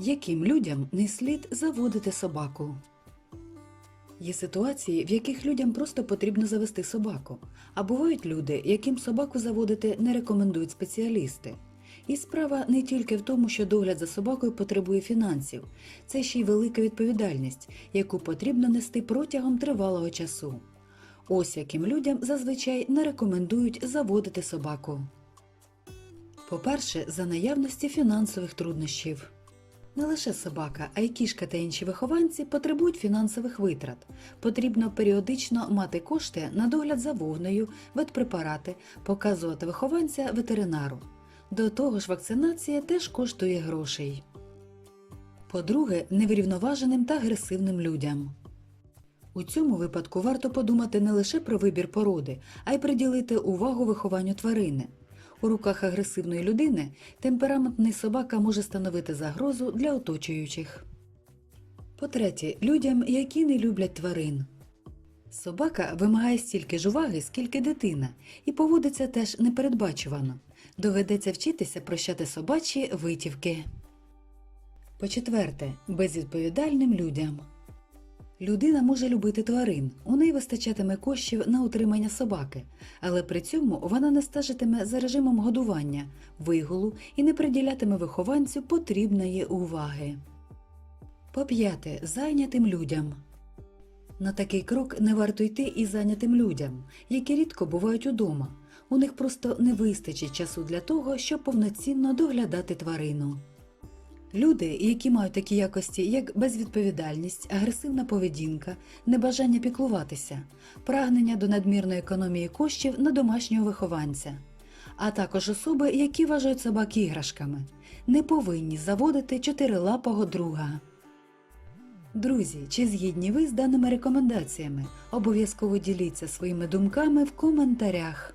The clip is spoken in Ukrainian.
Яким людям не слід заводити собаку? Є ситуації, в яких людям просто потрібно завести собаку. А бувають люди, яким собаку заводити не рекомендують спеціалісти. І справа не тільки в тому, що догляд за собакою потребує фінансів, це ще й велика відповідальність, яку потрібно нести протягом тривалого часу. Ось яким людям зазвичай не рекомендують заводити собаку. По-перше, за наявності фінансових труднощів. Не лише собака, а й кішка та інші вихованці потребують фінансових витрат. Потрібно періодично мати кошти на догляд за вовною, ветпрепарати, показувати вихованця ветеринару. До того ж, вакцинація теж коштує грошей. По-друге, неврівноваженим та агресивним людям. У цьому випадку варто подумати не лише про вибір породи, а й приділити увагу вихованню тварини. У руках агресивної людини темпераментний собака може становити загрозу для оточуючих. По-третє, людям, які не люблять тварин. Собака вимагає стільки ж уваги, скільки дитина, і поводиться теж непередбачувано. Доведеться вчитися прощати собачі витівки. По-четверте, безвідповідальним людям. Людина може любити тварин, у неї вистачатиме коштів на утримання собаки, але при цьому вона не стежитиме за режимом годування, вигулу і не приділятиме вихованцю потрібної уваги. По п'яте, зайнятим людям. На такий крок не варто йти і зайнятим людям, які рідко бувають удома. У них просто не вистачить часу для того, щоб повноцінно доглядати тварину. Люди, які мають такі якості, як безвідповідальність, агресивна поведінка, небажання піклуватися, прагнення до надмірної економії коштів на домашнього вихованця, а також особи, які вважають собак іграшками, не повинні заводити чотирилапого друга. Друзі, чи згідні ви з даними рекомендаціями? Обов'язково діліться своїми думками в коментарях.